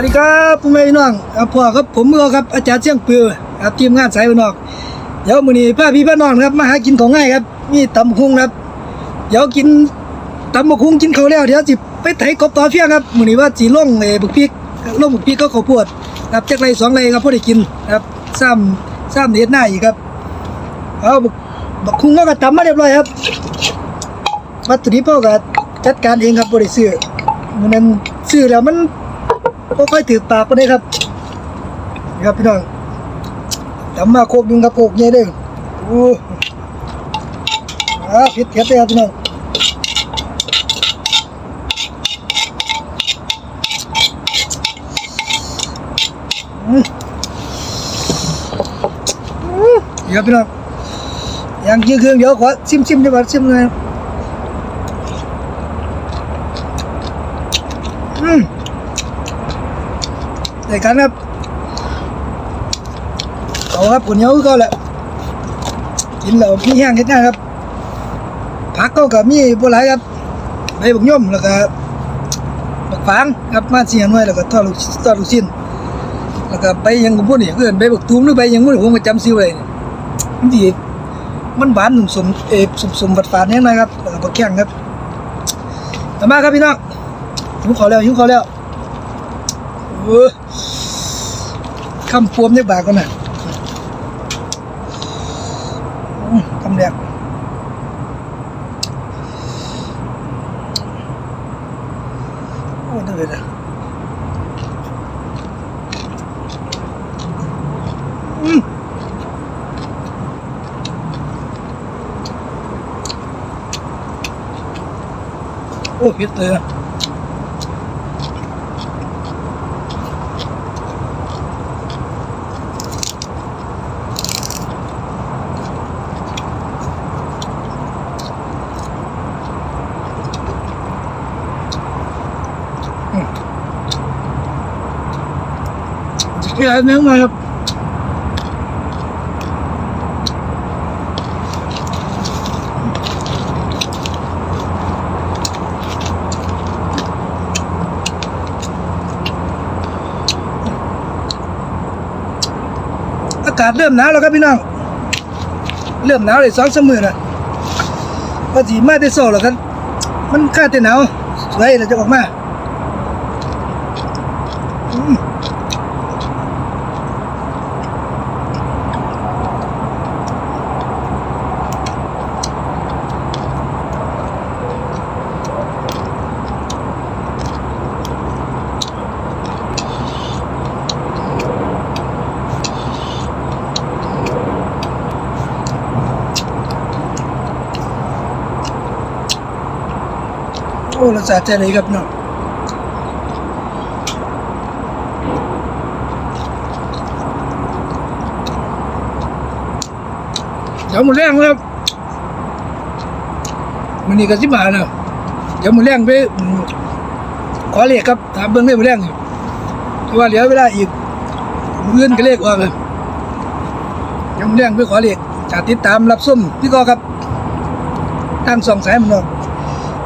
วัสดีครับพ่อแม่พี่น้องครับพ่อครับผมเมื่อครับอาจารย์เชียงปือครับทีมงานสายบ้านนอก เดี๋ยวมื้อนี้พาพี่พี่น้องครับมาหากินของง่ายครับมีตำบักหุ่งครับเดี๋ยวกินตำบักหุ่งกินข้าวแล้วเดี๋ยวสิไปไถกบต่อเฟียงครับมื้อนี้ว่าสิลงเอ่อบักพริกลงบักพริกก็ข้าวโพดครับจักไรสองไรครับพอได้กินครับซ้ำซ้ำเฮ็ดหน้าอีกครับเอาบักบักหุ่งเราก็ตำมาเรียบร้อยครับวัตถุดิบเราก็จัดการเองครับบ่ได้ซื้อมื้อนั้นซื้อแล้วมัน ก็ค่อยถือปากไปได้ครับนี่ครับพี่น้องจำมาโคกยุงกับโคกเย่เด้อโอ้อาผิดเผ็ดเลยครับพี่น้องอืมอืมนี่ครับพี่น้องยังยืดเครื่องเดี๋ยวขอซิมซิมดีกว่าซิมเลยอืม ในการครับเอาครับผลเหนียวก็แหละกินแล้วมีแห้งเห็ดหน้าครับผักก็กับมีบัวไหลายครับใบบุกย่อมแล้วก็บักฟางครับมาเสียหน่วยแล้วก็ทอดลูกทอดลูกชิ้นแล้วก็ใบยังกับพวกนี้เพื่อนใบบักตูมหรือใบยังพวกนี้ผมก็จำซิวเลยมันดีมันหวานหนุ่มสมเออสมสมบัดฝาดแน่หน่อยครับแล้วก็บักแข้งครับต่อมาครับพี่น้องหิวขอแล้วหิวขอแล้ว คำปวมเนี่ยบากกันนะคำแรกโอ้ด้เลยนะอืมโอ้เผ็ดเลยนะ พี่อ้เนื้อมาครับอากาศเริ่มหนาวแล้วครับพี่น้อง เริ่มหนาวเลยสองสามมือนะพอสีมาได้โซ่แล้วกัน มันค่าแต่หนาวสวยเราจะออกมา อ้เราสะใจเลยครับเนาะเดี๋ยวมือแรงครับมันนี่ก็สิบบาทนะเดี๋ยวมือแรงไปขอเลขครับถามเบิ้องได้มือแรงอยู่เพราะว่าเหลือเวลาอีกเงื่อนก็เลขออกเลยเดี๋ยวมือแรงไปขอเลขจะติดตามรับส้มพี่กอครับตั้งสองสายมันเนาะ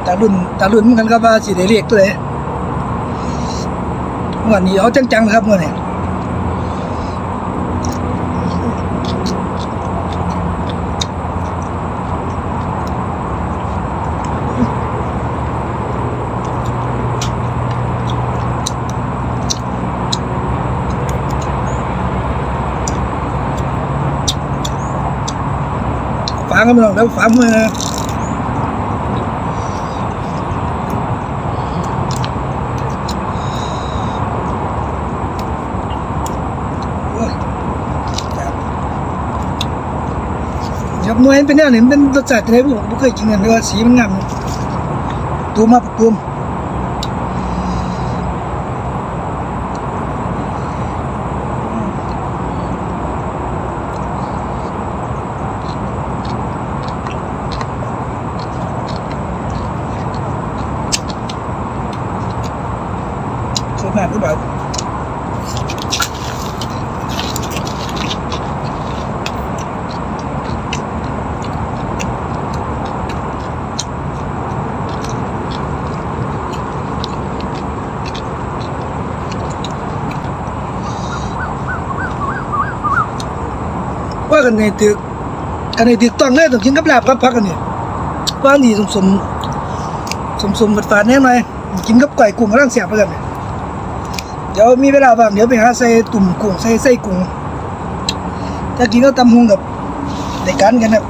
ตารุ่นตารุ่นเหมือนกันครับว่าสิได้เรียกตัวไหนงวันนี้เอาจังๆครับวันนี้ฟังกันไปหน่อยแล้วฟังมานะโอ้ยครับ หน่วยเป็นแนวนี้มันเป็นรสชาติอะไรผมไม่เคยกินกันเลยว่าสีมันงามตัวมาปะตูมสวยมากหรือเปล่า อ ว่ากันนี่ตึกกันนี่ตึกต้องเลยต้องกินกับลาบกับผักกันนี่ว่านี่สมสมสมสมๆฝาดแน่หน่อยกินกับไก่กุ้งร่างเสียบไปกันนี่เดี๋ยวมีเวลาบ้างเดี๋ยวไปหาใส่ตุ่มกุ้งใส่ไส้กุ้งถ้ากินก็ตำหุงกับในการกันครับ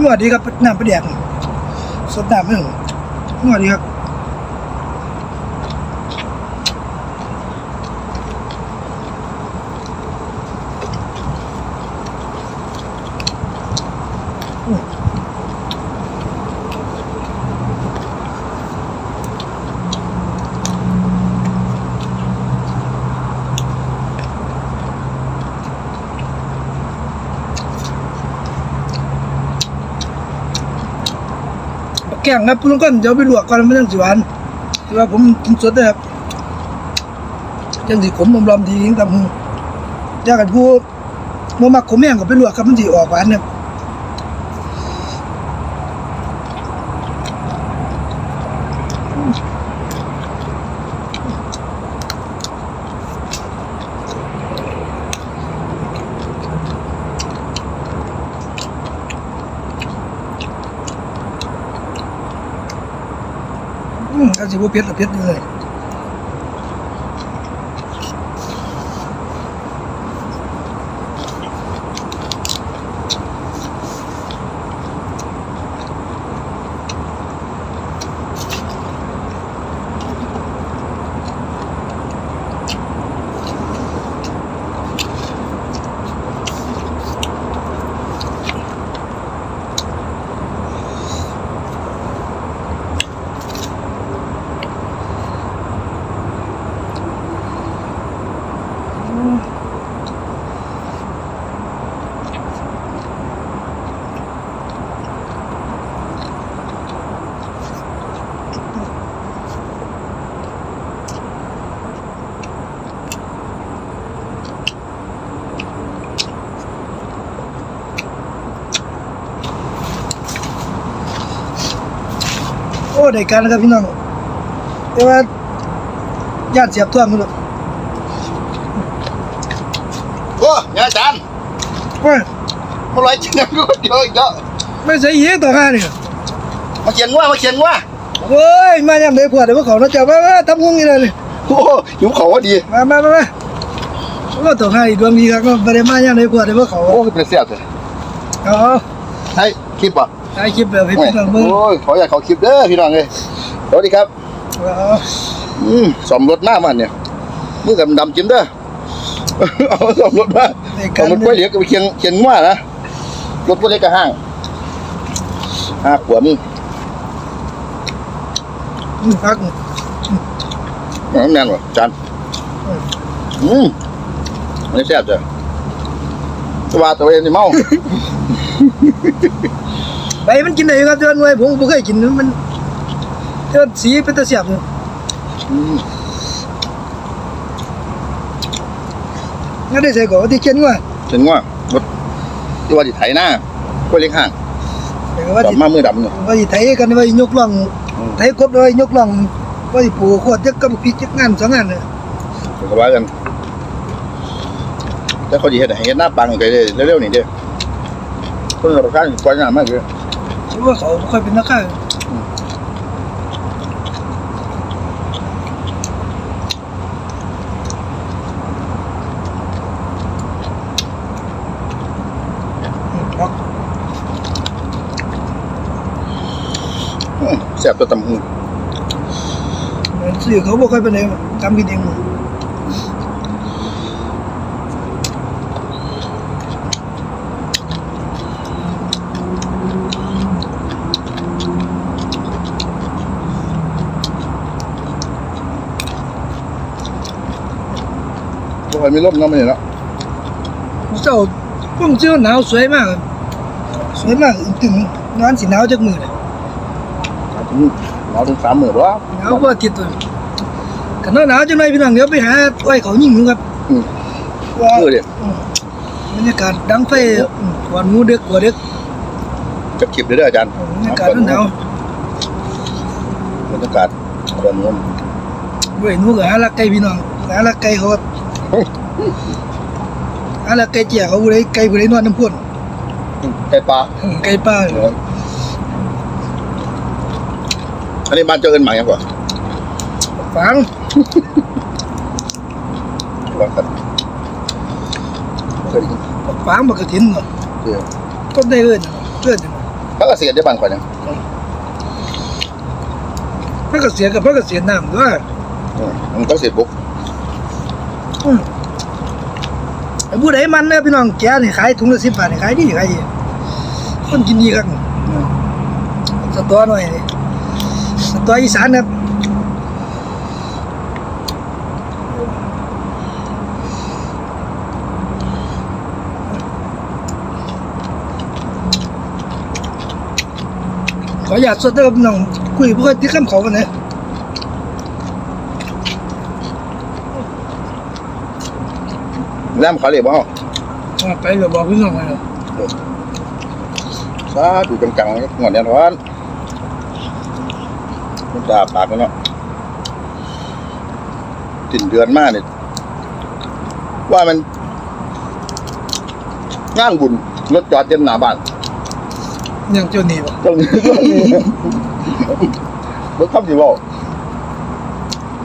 นวดดีครับน้ำปลาแดกสดน้ำไม่หงนวดดีครับ แกงครับลุงก้อนเดี๋ยวไปลวกก่อนไม่ต้องสิหวานแต่ว่าผมกินสดนะครับจังสีขมลมๆทีนี้ตำหูอยากกันผู้มามักขมแห้งกับไปลวกครับมันสีออกหวานเนี่ย อืมก็สิบ่เผ็ด ได้การแล้วครับพี่น้องแต่ว่าญาติเสียบท่วงกันเลยโอ้ยอาจารย์โอ้ยเมื่อไรจริงๆก็เยอะอีกแล้วไม่ใช่เหี้ยต่อห้าเนี่ยมาเขียนว่ามาเขียนว่าโอ้ยมายามได้พวดเดี๋ยวพวกเขาเนาะจับมามาทำงงนี่เลยนี่โอ้หิวเขาว่าดีมามามามาก็ต่อห้าอีกดวงดีครับก็บ่ได้มายามได้พวดเดี๋ยวพวกเขาโอ้เป็นเสียเลยเอาให้คลิปป่ะ ถ่ายคลิปแบบให้โอ้พี่น้องเบิ่งยขออยากขอคลิปเด้อพี่น้องเลยสวัสดีครับเอาอืมสมรถหน้ามันเนี่ยมือกับดำจิ้มเด้อเอาสมรถมาได้สการมรถกล้วยเหลียกกับเคียงเคียงว่านะรถกล้วยเล็กกับห้างห้าขวบมึงอืมพักน้ำแน่นวะจานอืมอันนี้แซ่บจ้ะตัวาตัวเองนี่เมา ไปมันกินได้อยู่ครับแต่ว่าหน่วยผมบ่เคยกินมันแต่ว่าสีเป็นตาเสียบอยู่อืมงั้นได้ใส่ก่อนที่เขียนว่าเห็นว่ารถที่ว่าที่ไถหน้ากล้วยเล็กห้างแต่ว่าดสิอกมามือดำเนี่ยว่าสิไถกันว่าสิยกล่องอืมไถครบเลยยกล่องว่าสิปลูกขวดจักกับพริกจักงานสองงานน่ะผมก็ว่ากันแล้วเขาดีเห็นให้เห็นหน้าปังกันเลยเร็วๆนี่เด้อคนเราการปล่อยหน้ามากเลยคิด ว่าเขาบ่ค่อยเป็นนักข่าครับอืมแซ่บตัวตำหูสื่อเขาบ่ค่อยเป็นไรทำกินเองค่อย มีลมเนาะมันนี่เนาะเจ้าพุ่งเจ้าหนาวสวยมากครับสวยมากถึงนอนสิหนาวจักมือเลยถึงหนาวถึงสามหมื่นวะหนาวกว่าติดตัวกันหนาวจังไรพี่น้องเดี๋ยวไปหาไว้เขายิงหนูครับอืมว่าเออเดี๋ยวอืมบรรยากาศดังไฟอืมกวนหมูเด็กกว่าเด็กจะคลิปเด้ออาจารย์บรรยากาศมันหนาวบรรยากาศตอนนี้เว้ยหนูก็หาลักไก่พี่น้องหาลักไก่เขา หาลักไก่เจียเขาผู้ใดไก่ผู้ใดนอนน้ำพ่นไก่ปลาอืมไก่ป้าอันนี้บ้านเจอเอินหมายยังกว่าฝังว่าครับเคยได้ยินฝังบักกระถินเนาะเจอก็ได้เอิ้นเอิ้นพระเกษตรได้บ้านก่อนยังพระเกษียณกับพระเกษียณน้ำด้วยอืมมันก็เสร็จบุก อืมไอ้ ผู้ใดมันเนี่ยพี่น้องแกนี่ขายถุงละสิบบาทนี่ขายดีขายดีคนกินดีครับสตอหน่อยสตออีสานครับขออยากสดเด้อครับพี่น้องคุยเพื่อที่ข้ามเขากันนะ แลมเขาเลยบ่อ่าไปเดี๋ยวบอกพี่น้องเลยซาดูจังๆงอนแน่นอนมันด่าปากกันเนาะติ่นเดือนมากเนี่ยว่ามันงานบุญรถจอดเต็มหน้าบ้านยังเจ้าหนี้บ่ตรงนี้ตรงนี้รถขับสิบ่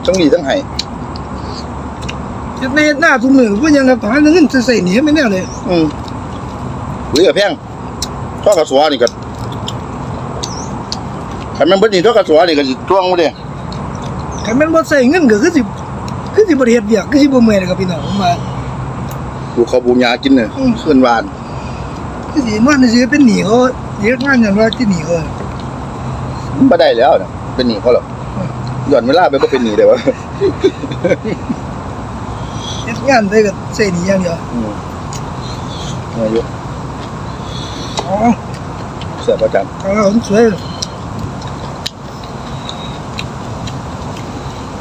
ทั้งนี้ทั้งไห้ เฮ็ดในเฮ็ดหน้าทุกมือว่ายังกับหาเงินใส่ๆหนีไม่แน่เลยอืมปุ๋ยกับแพงท่อกระสวนี่ก็ใครแม่นเบิดนี่ท่อกระสวนี่ก็สิจ้วงบ่เด้คันแม่นบ่ใส่เงินก็คือสิคือสิบ่ได้เฮ็ดเวียกคือสิบ่เมื่อยเลยครับพี่น้องผมว่าดูเขาบูยากินเนี่ยอืมขึ้นวานคือสินอนสิเป็นหนี้เขาเฮ็ดงานอย่างว่าที่หนี้เขาบ่ได้แล้วเนี่ยเป็นหนี้เขาหรอกย้อนเวลาไปก็เป็นหนี้ได้วะเฮ็ด งานได้ก็ใส่หนี้อย่างเดียวอืมอายุอ๋อเสียประจเอาผมสวยำ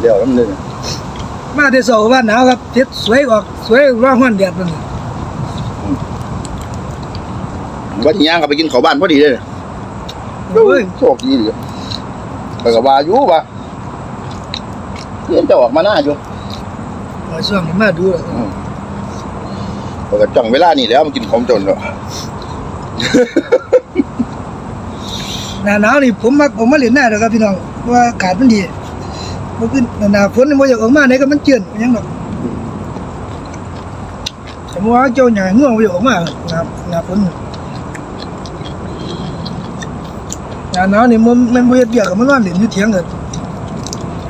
เดี๋ยวน้ำหนึ่งมาแต่เช้าบ้านหนาวครับเฮ็ดสวยออกสวยว่าฮ้อนแดดนั่นน่ะว่าที่ย่างก็ไปกินข้าวบ้านพอดีเลยโอ้ยโชคดีดีไปกับว่าอยู่ปะเรียนจะออกมาหน้าอยู่ มาช่วงมาดูแล้วไปกับจ้องเวลานี่แล้วมันกินของจนแล้วหนาหนาวนี่ผมมักออกมาเล่นหน้าดอกครับพี่น้องเพราะว่าอากาศมันดีบ่คือหนาฝนนี่บ่อยากออกมาไหนก็มันเจือนมันหยังดอกแต่ว่าเจ้าหญ่ง่วงไปออกมาหนาหนาฝนหนาหนาวนี่มันมันบ่เฮ็ดเบียกกับมันนอนเล่นอยู่เถียงกัน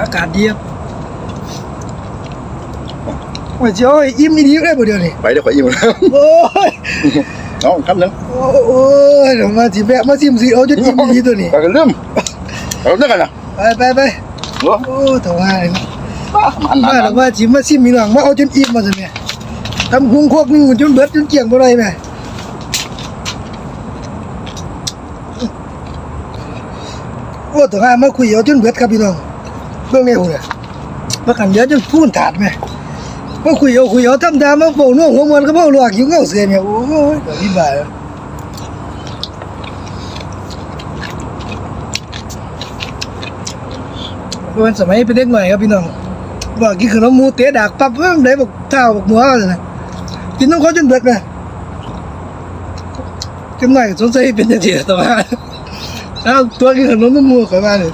อากาศดีครับ ว่าเจ้าไอ้อิ่มอีดีได้บ่เดี๋ยวนี้ไปเดี๋ยวขออิ่มแล้วโอ้ยน้องคำหนึ่งโอ้ยเดี๋ยวมาสิแวะมาซิมสิเอาจนอิ่มอีดีตัวนี้ไปกันเริ่มเราเรื่องกันนะไปไปไปโอ้โอ้ถวายมันมามันแล้วว่าสิมาซิมมีหลังมาเอาจนอิ่มมาซั่นแม่ทำหุงครกนึงจนเบิดจนเกลี้ยงบ่ได้แม่โอ้ตัวงานมาคุยเอาจนเบิดครับพี่น้องเบิ่งแนวเนี่ยมากันเดี๋ยวจนพูนถาดแม่ มาคุยเอาคุยเอาทำตามมาโป่น่วงหัวมันก็เบ้าลวกอยู่เงาเสียเนี่ยโอ้ยเดี๋ยวพี่บ่ายวันสมัยเป็นเด็กหน่อยครับพี่น้องบอกกินขนมหมูเตะดากปั๊บเอิ่มได้บอกเท้าบอกหัวเลยนะกินน้ำเขาจนเบิดนะจนหน่อยสงสัยเป็นจังซี่ตัวมาเอาตัวกินขนมน้ำหมูเข้ามาเลย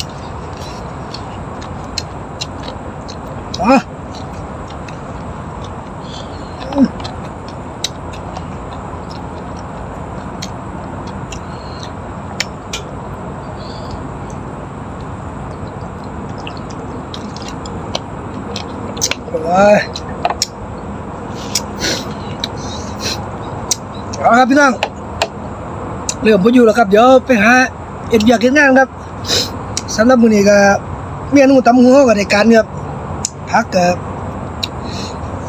เอาครับพี่น้องเรื่องผมอยู่แล้วครับ เดี๋ยวไปหาเอ็ดอยากเห็นงานครับสำหรับมือนี้ก็เมียนูตำหัวก็ได้การครับพักกับ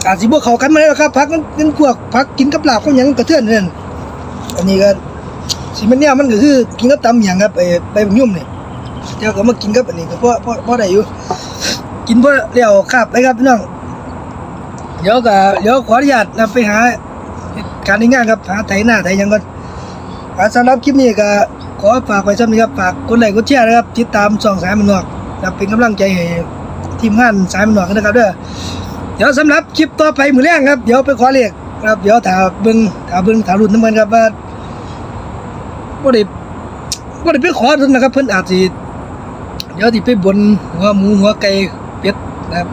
อาจสิบ่เขากันมาแล้วครับพักมันเป็นพวกพักกินกับลาบกับหยังกระเทือนนั่นอันนี้ก็สิมันเนี่ยมันก็คือกินกับตำหยังครับไอ้ใบบักยุ่มนี่เดี๋ยวก็มากินกับอันนี้ก็พอพอพอได้อยู่ กินเพื่อเลี้ยวครับไปครับพี่น้อง เดี๋ยวก็เดี๋ยวขออนุญาตนะไปหาการในงานครับหาไถหน้าไถยังก่อนสำหรับคลิปนี้ก็ขอฝากไว้ซ้ำนี้ครับฝากกดไลค์กดแชร์นะครับ ติดตามช่องสายมันนอกนะเป็นกำลังใจให้ทีมงานสายมันนอกกันนะครับเด้อเดี๋ยวสำหรับคลิปต่อไปมือแรงครับ เดี๋ยวไปขอเลขครับเดี๋ยวถาเบิ่งถาเบิ่งถารุ่นน้ำมันครับว่าบ่ได้บ่ได้ไปขอเพิ่นนะครับ เพิ่นอาจสิเดี๋ยวที่ไปบนหัวหมูหัวไก่ นะครับ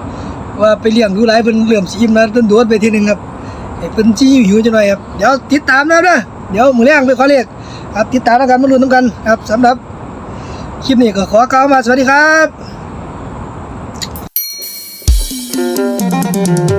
ว่าไปเลี้ยงดูหลายเพิ่นเลื่อมสีอิ่มนะเพิ่นโดดไปทีหนึ่งครับเพิ่นจี้หิวจะหน่อยครับเดี๋ยวติดตามนะเด้อเดี๋ยวมือแรงไปขอเลขครับติดตามแล้วกันมาลุ้นนํกันครับสำหรับคลิปนี้ก็ขอกล่าวมาสวัสดีครับ